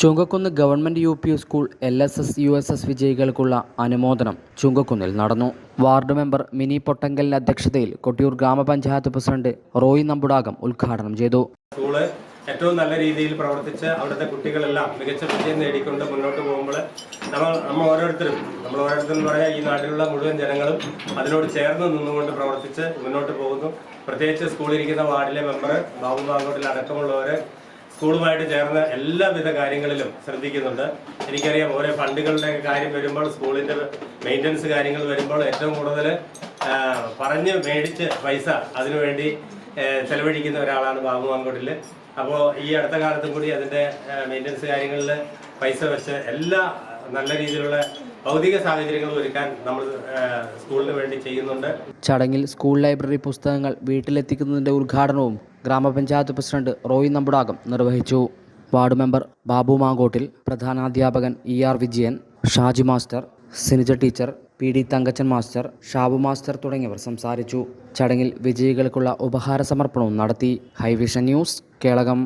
Chungakkunnu government U P school L S S U S S വിജയികൾക്കുള്ള അനുമോദനം ചുങ്കക്കുന്നിൽ നടന്നു. Ward member mini പൊട്ടങ്കലിന്റെ അധ്യക്ഷതയിൽ കൊട്ടിയൂർ ഗ്രാമപഞ്ചായത്ത് പ്രസിഡന്റ് റോയി നമ്പുടാകം ഉദ്ഘാടനം ചെയ്തു. സ്കൂൾ ഏറ്റവും നല്ല രീതിയിൽ പ്രവർത്തിച്ച് അവിടുത്തെ കുട്ടികളെല്ലാം മികച്ച വിജയം നേടിക്കൊണ്ട് മുന്നോട്ട് പോകുമ്പോൾ നമ്മൾ നമ്മൾ ഓരോരുത്തരും നമ്മൾ ഓരോരുത്തരും പറയാൻ ഈ നാട്ടിലുള്ള മുഴുവൻ ജനങ്ങളും അതിനോട് ചേർന്ന് നിന്നുകൊണ്ട് പ്രവർത്തിച്ച് മുന്നോട്ട് പോകുന്നു. പ്രത്യേകിച്ച് സ്കൂളിലിരിക്കുന്ന വാർഡിലെ മെമ്പർ ബാബു ബാങ്കോട്ടിൽ അടക്കമുള്ളവർ സ്കൂളുമായിട്ട് ചേർന്ന് എല്ലാവിധ കാര്യങ്ങളിലും ശ്രദ്ധിക്കുന്നുണ്ട്. എനിക്കറിയാം ഓരോ ഫണ്ടുകളുടെ കാര്യം വരുമ്പോൾ സ്കൂളിന്റെ മെയിന്റനൻസ് കാര്യങ്ങൾ വരുമ്പോൾ ഏറ്റവും കൂടുതൽ പറഞ്ഞ് മേടിച്ച് പൈസ അതിനുവേണ്ടി ചെലവഴിക്കുന്ന ഒരാളാണ് ബാബു മാങ്കോട്ടിൽ അപ്പോൾ ഈ അടുത്ത കാലത്തും കൂടി അതിന്റെ മെയിന്റനൻസ് കാര്യങ്ങളിൽ പൈസ വെച്ച് എല്ലാ നല്ല രീതിയിലുള്ള ഭൗതിക സാഹചര്യങ്ങൾ ഒരുക്കാൻ നമ്മൾ സ്കൂളിന് വേണ്ടി ചെയ്യുന്നുണ്ട്. ചടങ്ങിൽ സ്കൂൾ ലൈബ്രറി പുസ്തകങ്ങൾ വീട്ടിലെത്തിക്കുന്നതിന്റെ ഉദ്ഘാടനവും ഗ്രാമപഞ്ചായത്ത് പ്രസിഡന്റ് റോയി നമ്പുടാകം നിർവഹിച്ചു. Ward member Babu Mankottil പ്രധാനാധ്യാപകൻ E R Vijayan Shaji master Sinija teacher P D Thankachan master Shabu master തുടങ്ങിയവർ സംസാരിച്ചു. ചടങ്ങിൽ വിജയികൾക്കുള്ള ഉപഹാര സമർപ്പണവും നടത്തി. Highvision news Kelakam.